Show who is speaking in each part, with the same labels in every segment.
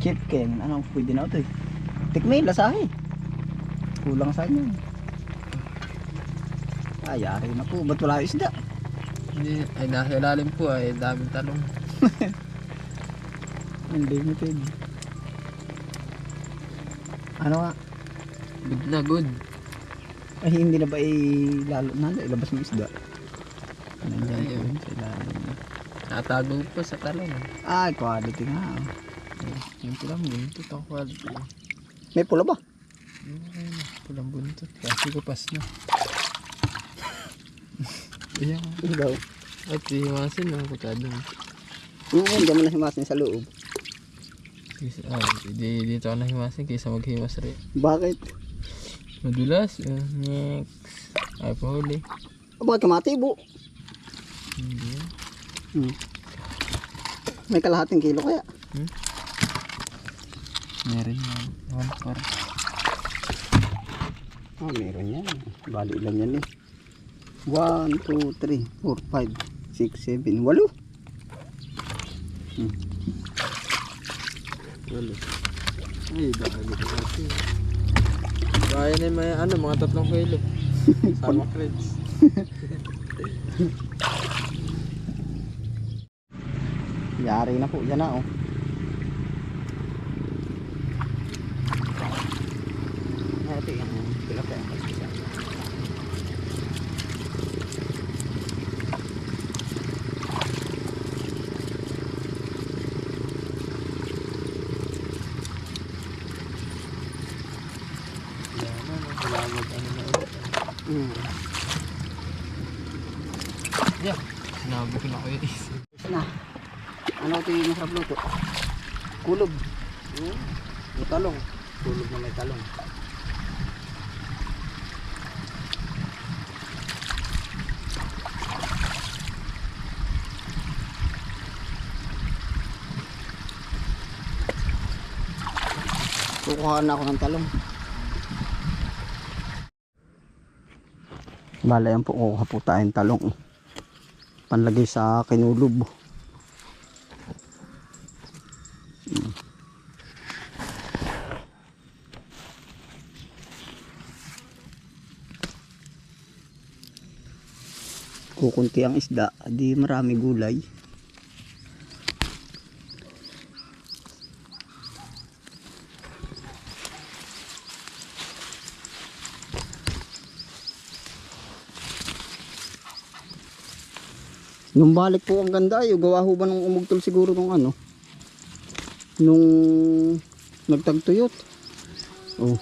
Speaker 1: Chicken. Anong pwede na ito eh. Tikmay, lasahe. Kulang sa inyo. Ay, yari na po. Ba't wala isda?
Speaker 2: Hindi, ay nasa ilalim po ay daming talong.
Speaker 1: Unlimited. Ano nga?
Speaker 2: Good na good.
Speaker 1: Ay, hindi na ba eh, lalo na, ilabas mo isda. Po
Speaker 2: Ayun.
Speaker 1: yun sa ilalim.
Speaker 2: Natago po sa talong.
Speaker 1: Ay, quality nga. oh.
Speaker 2: Yung pulang buntot ang quality.
Speaker 1: May pula ba?
Speaker 2: Okay na, pulang buntot. Kasi kupas na. Ayan.
Speaker 1: Daw.
Speaker 2: At hiwasin lang ko tadong.
Speaker 1: Oo, hindi mo na himasin sa loob.
Speaker 2: Kaysa, ah, di, dito ako nahiwasin kaysa maghiwas rin.
Speaker 1: Bakit?
Speaker 2: Madulas. Uh, next. Ay, pahuli.
Speaker 1: O, bakit kamatibo?
Speaker 2: Hindi.
Speaker 1: Hmm. May kalahating kilo kaya.
Speaker 2: Meron na. One four.
Speaker 1: Ah, meron yan. Bali ilan yan eh. 1, 2, 3, 4, 5, 6, 7, 8. Hmm.
Speaker 2: Walo. Ay, dahil ito natin. Kaya na yung may ano, mga tatlong kilo. Sama creds.
Speaker 1: Yari na po. Yan na oh. Ito yung tilapia.
Speaker 2: Ulit.
Speaker 1: Hmm.
Speaker 2: Yeah. Sinabi ko na yung isip.
Speaker 1: Na. Ano ito yung masarap luto? Kulob. Hmm. May talong. Kulob na may talong. Kukuha na ako ng talong. Bala yan po, kukuha po tayong talong. Panlagay sa kinulob. kukunti ang isda, di marami gulay. Nung balik po ang ganda, yung gawa ho ba nung umugtol siguro nung ano? Nung nagtagtuyot. Oh.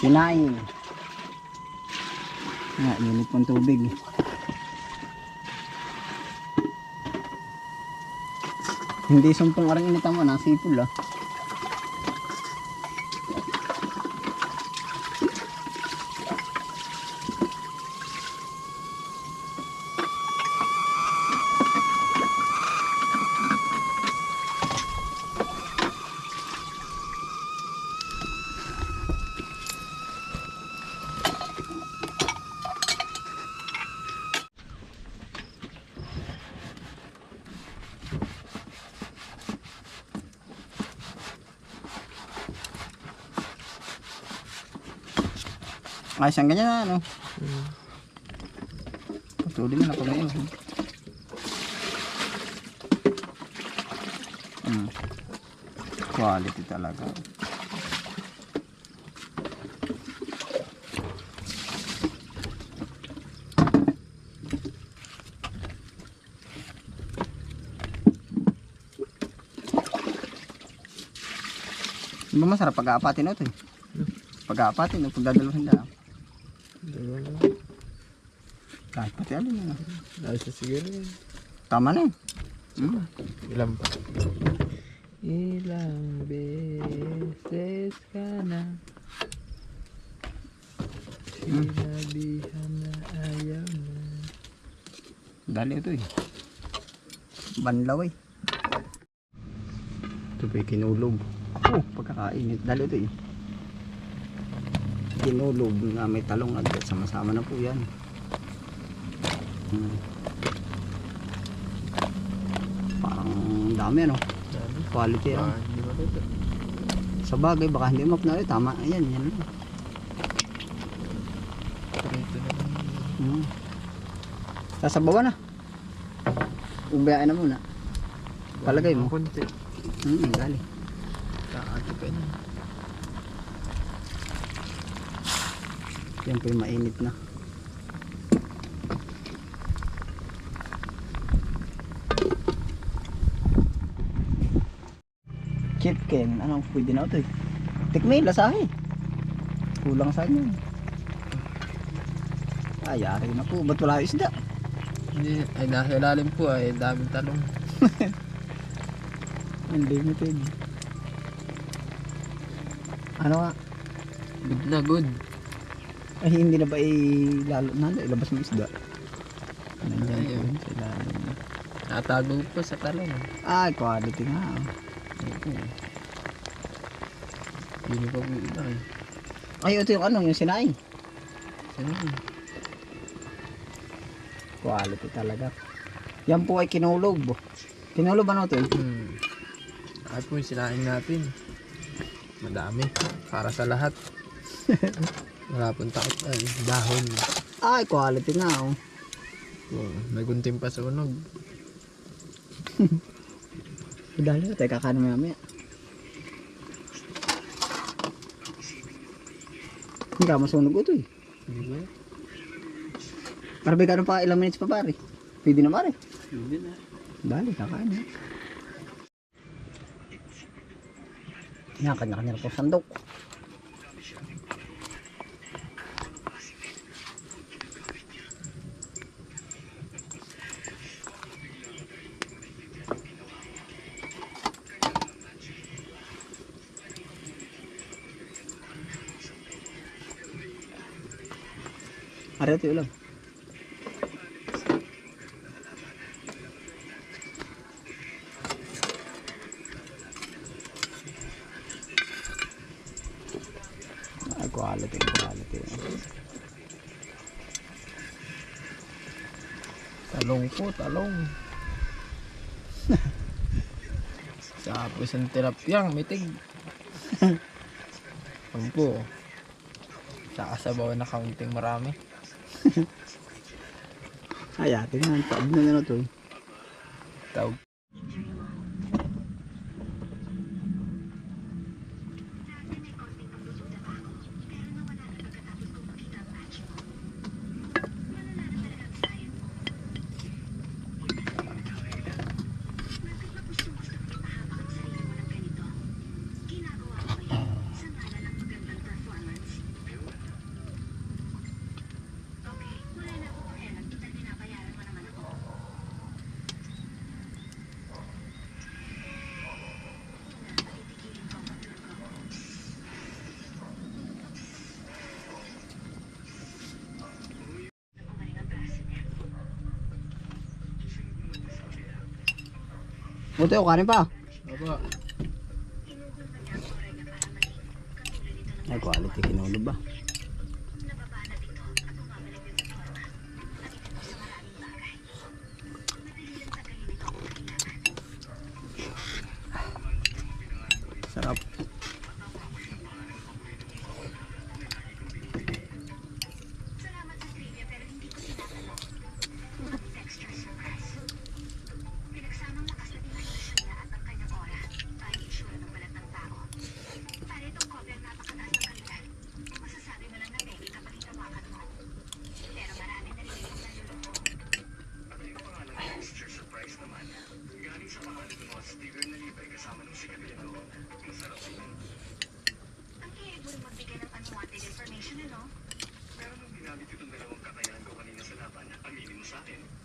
Speaker 1: Sinaing. Nga, init pang tubig. Hindi sumpong arang initan mo, nasipul ah. Ayos ang ganyan na, ano.
Speaker 2: Hmm.
Speaker 1: Patuloy na na pag. Hmm. Quality talaga. Diba masarap pag-aapatin ito eh. Hmm. Pag-aapatin, pag dadalawahin na
Speaker 2: lang na.
Speaker 1: Kahit pati alin na.
Speaker 2: Ayos na siguro yun.
Speaker 1: Tama na yun. Mm.
Speaker 2: Ilan pa? Ilang beses ka na Sinabihan na ayaw na
Speaker 1: Dali ito eh. Banlaw eh. Ito pa kinulog. Oh, pagkakainit. Dali ito eh. Kinulog na may talong at sama-sama na po yan. Hmm. Parang dami ano. Quality
Speaker 2: matuto.
Speaker 1: Sa bagay, baka hindi map na rin. Tama. Ayan, yan.
Speaker 2: Lang.
Speaker 1: Hmm. Sasabawan na. Ubayaan na muna. Palagay mo.
Speaker 2: Konti.
Speaker 1: Hmm, dali.
Speaker 2: Kaagi pa na.
Speaker 1: Yan po yung mainit na. Chicken, anong pwede na ito eh. Tikmay, lasahe. Kulang sa inyo. Ay, yari na po. Ba't wala isda?
Speaker 2: Hindi, ay nasa ilalim po ay daming talong.
Speaker 1: Unlimited. Ano nga?
Speaker 2: Good na good.
Speaker 1: Ay, hindi na ba i- lalo na ilabas mo isda? Nandiyan
Speaker 2: Ayun.
Speaker 1: yun sa ilalim.
Speaker 2: Natago po sa talong.
Speaker 1: Ay, quality nga. oh.
Speaker 2: Opo. Yun pa po iba eh.
Speaker 1: Ay, ito yung ano, yung sinaing.
Speaker 2: Sino yun?
Speaker 1: Quality talaga. Yan po ay kinulog. Kinulog ano to?
Speaker 2: Hmm. Ay po yung sinain natin. Madami. Para sa lahat. Wala pong takot ay dahon.
Speaker 1: Ay, quality nga oh.
Speaker 2: Oh, may gunting pa sa unog.
Speaker 1: Dali na tayo kakain mo mamaya. Hindi ka masunog ito eh.
Speaker 2: Hindi ba?
Speaker 1: Para ba pa ilang minutes pa pare? Pwede na pare.
Speaker 2: Hindi na.
Speaker 1: Dali, kakain na. Yan, kanya-kanya na po sandok. Ari ito ulam. Ay, quality, quality.
Speaker 2: Talong po, talong. Tapos ang tilapyang mitig. Ang po. Saka sabaw na kaunting marami.
Speaker 1: Ay, ate nga, taog na na to.
Speaker 2: Tawag.
Speaker 1: Buti o, kanin pa.
Speaker 2: Aba.
Speaker 1: Ay, quality, kinulog ba?
Speaker 3: Aminin mo